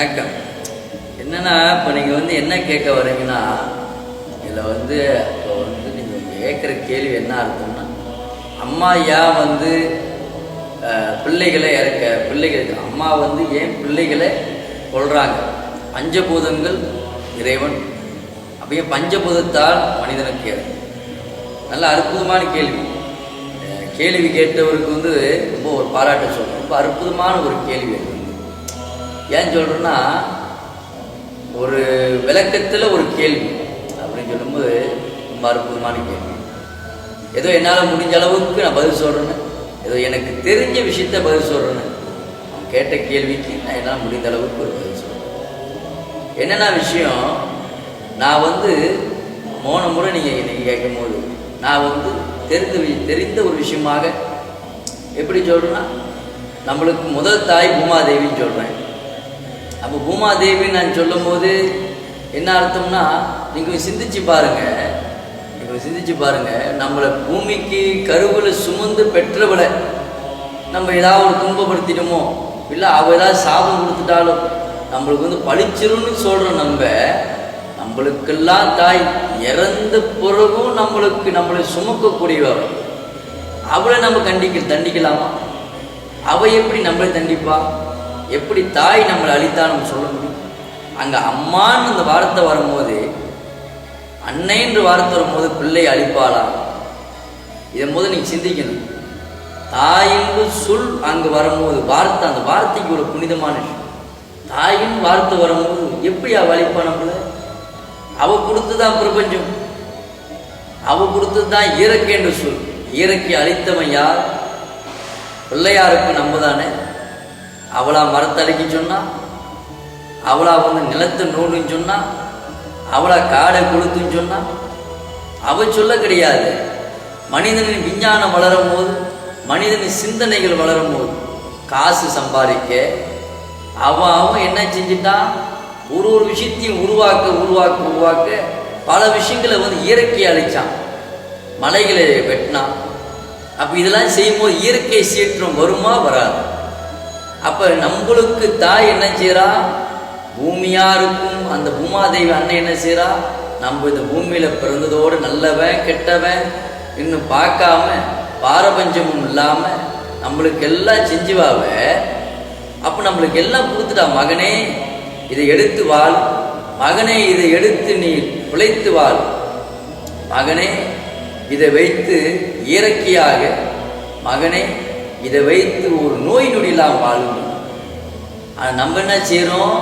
வணக்கம். என்னன்னா இப்போ நீங்கள் வந்து என்ன கேட்க வரீங்கன்னா இதில் வந்து இப்போ வந்து நீங்கள் கேட்குற கேள்வி என்ன அர்த்தம்னா அம்மா ஏன் வந்து பிள்ளைகளை இறக்க பிள்ளைகளுக்கு அம்மா வந்து ஏன் பிள்ளைகளை கொள்றாங்க பஞ்சபூதங்கள் இறைவன். அப்படியே பஞ்சபூதத்தால் மனிதனுக்கு நல்ல அற்புதமான கேள்வி. கேள்வி கேட்டவருக்கு வந்து ரொம்ப ஒரு பாராட்ட சொல்கிறேன் ரொம்ப அற்புதமான ஒரு கேள்வி அது. ஏன் சொல்கிறேன்னா ஒரு விளக்கத்தில் ஒரு கேள்வி அப்படின்னு சொல்லும்போது ரொம்ப அற்புதமான கேள்வி. ஏதோ என்னால் முடிஞ்ச அளவுக்கு நான் பதில் சொல்கிறேன்னு ஏதோ எனக்கு தெரிஞ்ச விஷயத்த பதில் சொல்கிறேன்னு அவன் கேட்ட கேள்விக்கு நான் என்னால் முடிந்த அளவுக்கு ஒரு பதில் சொல்கிறேன் என்னென்ன விஷயம் நான் வந்து மோன முறை நீங்கள் இன்னைக்கு கேட்கும்போது நான் வந்து தெரிந்த தெரிந்த ஒரு விஷயமாக எப்படி சொல்கிறேன்னா நம்மளுக்கு முதல் தாய் பூமாதேவின்னு சொல்கிறேன் அப்போ பூமாதேவி நான் சொல்லும்போது என்ன அர்த்தம்னா நீங்கள் சிந்திச்சு பாருங்க. நீங்கள் சிந்திச்சு பாருங்க. நம்மளை பூமிக்கு கருவில் சுமந்து பெற்றவளை நம்ம ஏதாவது ஒரு துன்பப்படுத்திட்டோமோ இல்லை அவள் ஏதாவது சாபம் கொடுத்துட்டாலும் நம்மளுக்கு வந்து பழிச்சிரும்னு சொல்கிறோம் நம்ம. நம்மளுக்கெல்லாம் தாய் இறந்த பிறகும் நம்மளுக்கு நம்மளை சுமக்கக்கூடியவள். அவளை நம்ம கண்டிக்க தண்டிக்கலாமா? அவ எப்படி நம்மளை தண்டிப்பா? எப்படி தாய் நம்மளை அழித்தா நம்ம சொல்ல முடியும்? அங்கே அம்மான்னு அந்த வார்த்தை வரும்போது அன்னைன்ற வார்த்தை வரும்போது பிள்ளை அழிப்பாளா? இதை போது நீங்கள் சிந்திக்கணும். தாயின்னு சொல் அங்கு வரும்போது வார்த்தை அந்த வார்த்தைக்கு ஒரு புனிதமான விஷயம். தாயின் வார்த்தை வரும்போது எப்படி அவள் அழிப்பா நம்மள? அவ கொடுத்துதான் பிரபஞ்சம். அவ கொடுத்து தான் இயற்கை என்று சொல். இயற்கை அழித்தவன் யார்? பிள்ளையாருக்கு நம்ம தானே. அவளா மரத்தை அழிக்க சொன்னா அவளா வந்து நிலத்தை நோடுன்னு சொன்னா அவளா காடை கொளுத்துன்னு சொன்னா அவ சொல்ல கிடையாது. மனிதனின் விஞ்ஞானம் வளரும் போது மனிதனின் சிந்தனைகள் வளரும் போது காசு சம்பாதிக்க அவன் அவன் என்ன செஞ்சிட்டான் ஒரு ஒரு விஷயத்தையும் உருவாக்க உருவாக்க உருவாக்க பல விஷயங்களை வந்து இயற்கையை அழிச்சான். மலைகளை வெட்டினான். அப்போ இதெல்லாம் செய்யும்போது இயற்கை சீற்றம் வருமா வராது. அப்போ நம்மளுக்கு தாய் என்ன செய்கிறா பூமியாருக்கும் அந்த பூமாதேவி அண்ணன் என்ன செய்கிறா நம்ம இந்த பூமியில் பிறந்ததோடு நல்லவன் கெட்டவன் இன்னும் பார்க்காம பாரபஞ்சமும் இல்லாமல் நம்மளுக்கு எல்லாம் செஞ்சுவாவ. அப்போ நம்மளுக்கு எல்லாம் கொடுத்துட்டா மகனே இதை எடுத்து வாழ். மகனே இதை எடுத்து நீ உழைத்து வாழ். மகனே இதை வைத்து இயற்கையாக மகனே இதை வைத்து ஒரு நோய் நொடிலாம் வாழும் ஆனால் நம்ம என்ன செய்கிறோம்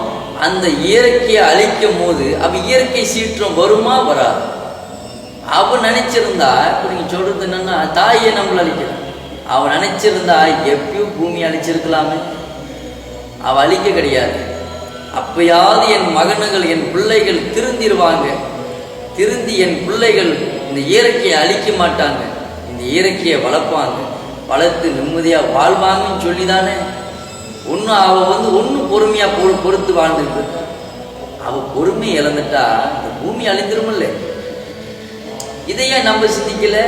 அந்த இயற்கையை அழிக்கும் போது அவ இயற்கை சீற்றம் வருமா வராது. அவ நினைச்சிருந்தா இப்போ நீங்கள் சொல்றது என்னன்னா தாயை நம்மள அழிக்கிறான். அவன் நினைச்சிருந்தா எப்பயோ பூமி அழிச்சிருக்கலாமே. அவ அழிக்க கிடையாது. அப்பயாவது என் மகன்கள் என் பிள்ளைகள் திருந்திருவாங்க. திருந்தி என் பிள்ளைகள் இந்த இயற்கையை அழிக்க மாட்டாங்க. இந்த இயற்கையை வளர்ப்பாங்க. வளர்த்து நிம்மதியாக வாழ்வாங்கன்னு சொல்லி தானே ஒன்று அவள் வந்து ஒன்றும் பொறுமையாக பொறு பொறுத்து வாழ்ந்துட்டு இருக்கா. அவள் பொறுமை இழந்துட்டா இந்த பூமி அழிந்துருமில்ல. இதையே நம்ம சிந்திக்கல.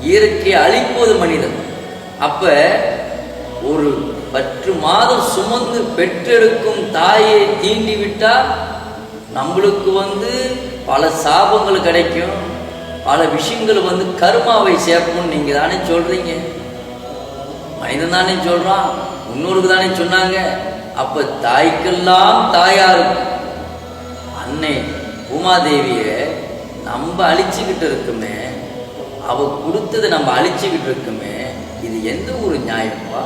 இயற்கை அழிப்போது மனிதன். அப்ப ஒரு பத்து மாதம் சுமந்து பெற்றெடுக்கும் தாயை தீண்டி விட்டா நம்மளுக்கு வந்து பல சாபங்கள் கிடைக்கும். பல விஷயங்கள் வந்து கருமாவை சேர்க்கணும்னு நீங்க தானே சொல்றீங்க. மனிதன் தானே சொல்றான் முன்னோருக்கு தானே சொன்னாங்க. அப்ப தாய்க்கெல்லாம் தாயா இருக்கும் அன்னை பூமாதேவிய நம்ம அழிச்சுக்கிட்டு இருக்குமே அவ கொடுத்ததை நம்ம அழிச்சுக்கிட்டு இருக்குமே இது எந்த ஒரு நியாயம்ப்பா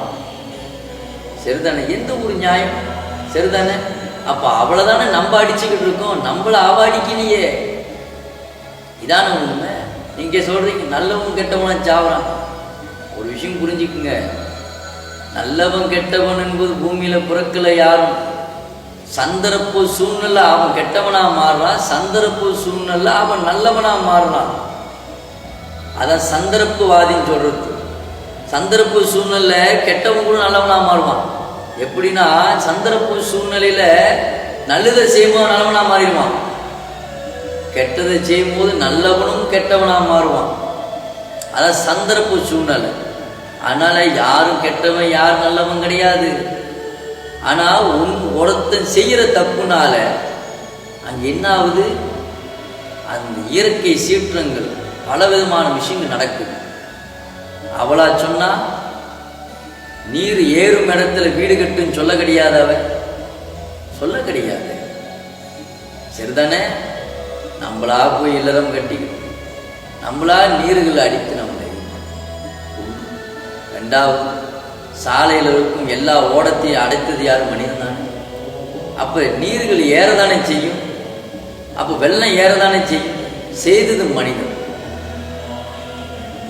சரிதானே? எந்த ஒரு நியாயம்? சரிதானே? அப்ப அவளை தானே நம்ம அடிச்சுக்கிட்டு இருக்கோம் நம்மள அவ அடிக்கலையே இதான உண்மை? நீங்க சொல்றீங்க நல்லவன் கெட்டவனா சாவறான். ஒரு விஷயம் புரிஞ்சுக்குங்க. நல்லவன் கெட்டவன் என்பது பூமியில பிறக்கல யாரும்? சந்தர்ப்ப சூழ்நிலை அவன் கெட்டவனா மாறுறான் சந்தர்ப்ப சூழ்நிலை அவன் நல்லவனா மாறுறான். அதான் சந்தர்ப்பவாதின்னு சொல்றது. சந்தர்ப்ப சூழ்நிலை கெட்டவன் கூட நல்லவனா மாறுவான். எப்படின்னா சந்தர்ப்ப சூழ்நிலையில நல்லதை செய்யும்போது நல்லவனா மாறிடுவான். கெட்டதை செய்யும்போது நல்லவனும் கெட்டவனா மாறுவான். அதான் சந்தர்ப்ப சூழ்நிலை. அதனால யாரும் கெட்டவன் யார் நல்லவன் கிடையாது. ஆனால் உன் ஒருத்தன் செய்கிற தப்புனால அங்கே என்ன ஆகுது அந்த இயற்கை சீற்றங்கள் பலவிதமான விஷயங்கள் நடக்குது. அவளா சொன்னா நீர் ஏறும் இடத்துல வீடு கட்டுன்னு சொல்ல கிடையாது அவ சொல்ல கிடையாது. சரிதானே? நம்மளா போய் இல்லறம் கட்டிக்கணும். நம்மளா நீர்கள் அடித்து ரெண்டாவது சாலையில் இருக்கும் எல்லா ஓடத்தையும் அடைத்தது யார்? மனிதன் தானே. அப்போ நீர்கள் ஏறதானே செய்யும்? அப்போ வெள்ளம் ஏறதானே செய்யும்? செய்தது மனிதன்.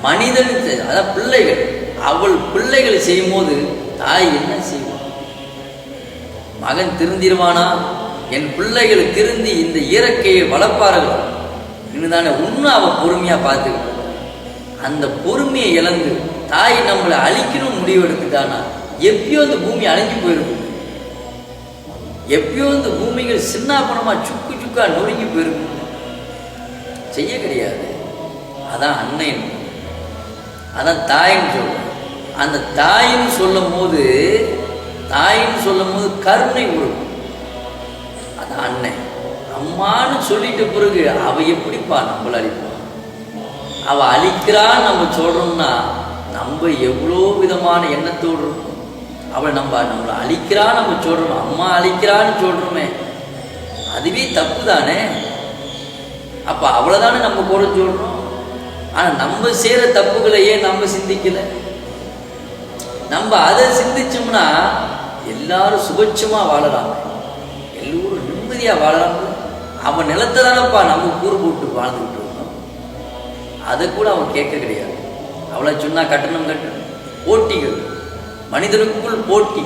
மனிதன் அதான் பிள்ளைகள். அவள் பிள்ளைகள் செய்யும்போது தாய் என்ன செய்வான் மகன் திருந்திருவானா? என் பிள்ளைகள் திருந்தி இந்த இயற்கையை வளர்ப்பார்களா? இன்னுதானே இன்னும் அவன் பொறுமையா பார்த்துக்கிட்டு. அந்த பொறுமையை இழந்து தாய் நம்மளை அழிக்கணும் முடிவு எடுத்துட்டானா எப்பயோ இந்த பூமி அழிஞ்சு போயிருக்கும் எப்பயோ இந்த பூமிகள் சின்னாபனமா சுக்கு சுக்கா நொறுங்கி போயிருக்கும் செய்ய கிடையாது. அதான் அன்னைன்னு அதான் தாயின்னு சொல்லுவோம் அந்த தாயின்னு சொல்லும் போது தாயின்னு சொல்லும் போது கருணை உருவம். அது அன்னை. அம்மான்னு சொல்லிட்ட பிறகு அவ எப்படிப்பா நம்மள அழிப்பான் அவ அழிக்கிறான்னு நம்ம சொல்றோம்னா நம்ம எவ்வளோ விதமான எண்ணத்தோடு இருக்கோம். அவள் நம்ம நம்மளை அழிக்கிறா நம்ம சொல்கிறோம் அம்மா அழிக்கிறான்னு சொல்கிறோமே அதுவே தப்பு தானே அப்போ அவளை தானே நம்ம கூட சொல்கிறோம் ஆனால் நம்ம செய்கிற தப்புகளையே நம்ம சிந்திக்கலை. நம்ம அதை சிந்திச்சோம்னா எல்லாரும் சுபட்சமா வாழலாம். எல்லோரும் நிம்மதியா வாழலாம். அவன் நிலத்தை தானப்பா நம்ம கூறு போட்டு வாழ்ந்துக்கிட்டு இருக்கோம். அதை கூட அவன் கேட்க கிடையாது. அவளை சொன்னா கட்டணம் கட்டணும் போட்டிகள். மனிதனுக்குள் போட்டி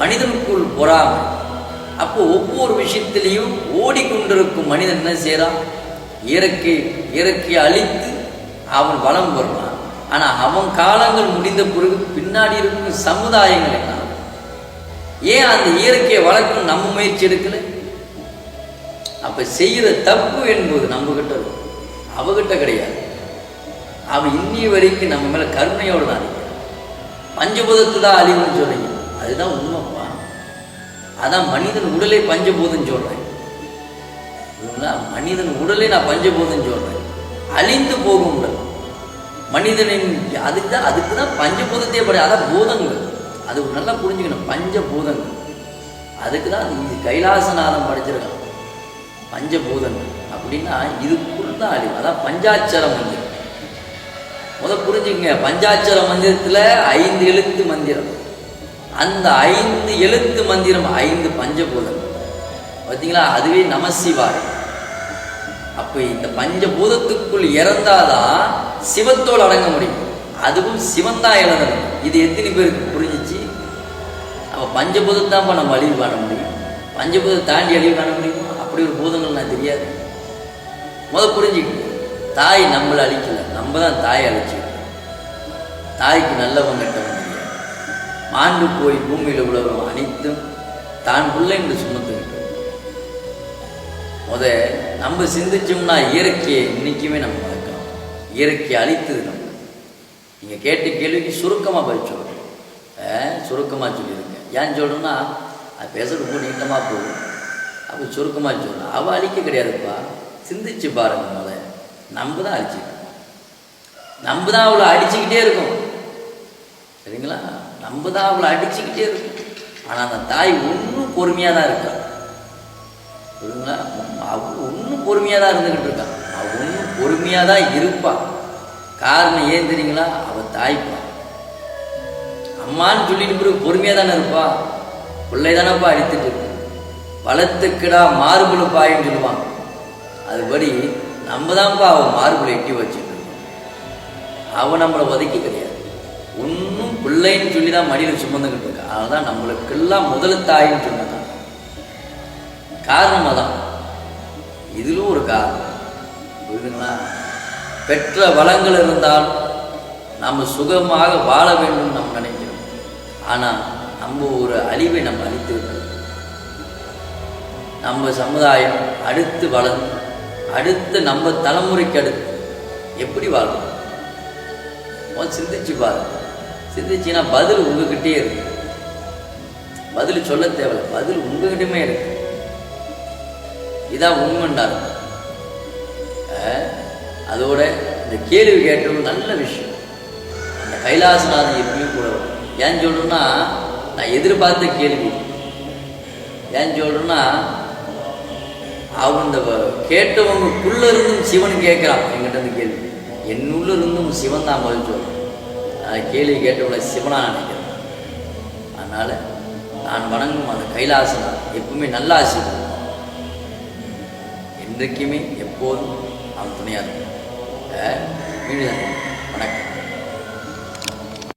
மனிதனுக்குள் பொறாமை. அப்போ ஒவ்வொரு விஷயத்திலையும் ஓடிக்கொண்டிருக்கும் மனிதன் என்ன செய்கிறான் இயற்கை இயற்கையை அழித்து அவன் வளம் வருவான் ஆனா அவன் காலங்கள் முடிந்த பிறகு பின்னாடி இருக்கும் சமுதாயங்கள் என்ன? ஏன் அந்த இயற்கையை வளர்க்கணும் நம்ம முயற்சி எடுக்கல? அப்ப செய்யற தப்பு என்பது நம்ம கிட்ட அவகிட்ட கிடையாது. அவன் இன்னி வரைக்கும் நம்ம மேல கருணையோடு தான் பஞ்சபூதத்து தான் அழிவுன்னு சொல்றீங்க. அதுதான் உண்மைப்பா. அதான் மனிதன் உடலே பஞ்சபூதம் சொல்றேன். மனிதன் உடலே நான் பஞ்சபூதம் சொல்றேன். அழிந்து போகும் உடல். மனிதனின் அதுக்கு தான் அதுக்கு தான் பஞ்சபூதத்தையே படி. அதான் பூதங்கள். அது நல்லா புரிஞ்சுக்கணும். பஞ்சபூதங்கள். அதுக்கு தான் இது கைலாசநாதம் படிச்சிருக்கான். பஞ்சபூதங்கள். அப்படின்னா இதுக்குள் தான் அழிவு. அதான் பஞ்சாட்சரம் வந்து. முதல் புரிஞ்சுக்கங்க. பஞ்சாட்சர மந்திரத்தில் ஐந்து எழுத்து மந்திரம். அந்த ஐந்து எழுத்து மந்திரம் ஐந்து பஞ்சபூதம் பார்த்தீங்களா அதுவே நமசிவாய் அப்போ இந்த பஞ்சபூதத்துக்குள் இறந்தாதான் சிவத்தோடு அடங்க முடியும். அதுவும் சிவன் தான் இழந்தது இது எத்தனை பேருக்கு புரிஞ்சிச்சு? அப்ப பஞ்சபூதத்தான்ப்பா நம்ம அழிவு காண முடியும். பஞ்சபூதத்தை தாண்டி அழிவு காண முடியுமா? அப்படி ஒரு பூதங்கள் நான் தெரியாது. முத புரிஞ்சுக்கணும் தாய் நம்மளை அழிக்கல. நம்ம தான் தாயை அழிச்சிருக்கோம் தாய்க்கு நல்லவன் கெட்டவன் தெரியாது மாண்டு போய் பூமியில் உள்ளவரும் அனைத்தும் தான் பிள்ளை என்று சுமத்துக்கிட்டு முத நம்ம சிந்திச்சோம்னா இயற்கையை இன்னைக்குமே நம்ம மறக்கலாம் இயற்கையை அழித்தது நம்ம. நீங்கள் கேட்ட கேள்விக்கு சுருக்கமாக பதில் சொல்றேன் சுருக்கமாக சொல்லியிருங்க ஏன் சொல்றேன்னா அது பேச ரொம்ப நீட்டமாக போகும். அப்படி சுருக்கமாக சொல்றேன். அவள் அழிக்க கிடையாதுப்பா. சிந்திச்சு பாருங்க முத. நம்ம தான் அழிச்சிருக்கோம். நம்ம தான் அவளை அடிச்சுக்கிட்டே இருக்கோம். சரிங்களா? நம்ம தான் அவளை அடிச்சுக்கிட்டே இருக்கும். ஆனால் அந்த தாய் ஒன்றும் பொறுமையாக தான் இருக்கா? சரிங்களா அவ ஒன்றும் பொறுமையாக தான் இருந்துக்கிட்டு இருக்கா. அவ ஒன்றும் பொறுமையாக தான் இருப்பா. காரணம் ஏன் தெரியுங்களா? அவ தாய்ப்பா. அம்மான்னு சொல்லிட்டு பிறகு பொறுமையாக தானே இருப்பா? பிள்ளை தானப்பா அடித்துட்டு இருக்கு. வளர்த்துக்கிடா மார்புல சொல்லுவாங்க. அதுபடி நம்ம தான்ப்பா அவன் மார்புல எட்டி வச்சுட்டு அவன் நம்மளை ஒதுக்கி கிடையாது. ஒன்றும் பிள்ளைன்னு சொல்லி தான் மடியில் சுமந்துக்கிட்டு இருக்கா. அதுதான் நம்மளுக்கெல்லாம் முதல் தாயின்னு சொன்னதான். காரணம் அதான். இதிலும் ஒரு காரணம். புரியுதுங்களா? பெற்ற வளங்கள் இருந்தால் நம்ம சுகமாக வாழ வேண்டும் நம்ம நினைக்கிறோம். ஆனால் நம்ம ஒரு அழிவை நம்ம அழித்து விட்டோம். நம்ம சமுதாயம் அடுத்து வளர்ந்து அடுத்து நம்ம தலைமுறைக்கு அடுத்து எப்படி வாழணும் முதல்ல சிந்திச்சு பாரு. சிந்திச்சின்னா பதில் உங்ககிட்டயே இருக்கு. பதில் சொல்ல தேவையில்ல. பதில் உங்ககிட்டயுமே இருக்கு. இதான் உண்மைண்டாரு அதோட இந்த கேள்வி கேட்டது நல்ல விஷயம். அந்த கைலாசநாதன் எப்பயும் கூட ஏன் சொல்றேன்னா நான் எதிர்பார்த்த கேள்வி. ஏன் சொல்றேன்னா அவன் இந்த கேட்டவங்களுக்குள்ள இருந்தும் சிவன் கேட்கிறான். என்கிட்ட இருந்து கேள்வி. என்னுள்ள இருந்தும் சிவன் தான் பதில் அதை அந்த கேள்வி கேட்டவங்கள சிவனா நினைக்கிறேன் அதனால் நான் வணங்கும் அந்த கைலாசம் எப்பவுமே நல்ல ஆசீர்வாதம் என்றைக்குமே எப்போதும் அவன் துணையாக இருக்கும் மீண்டும் வணக்கம்.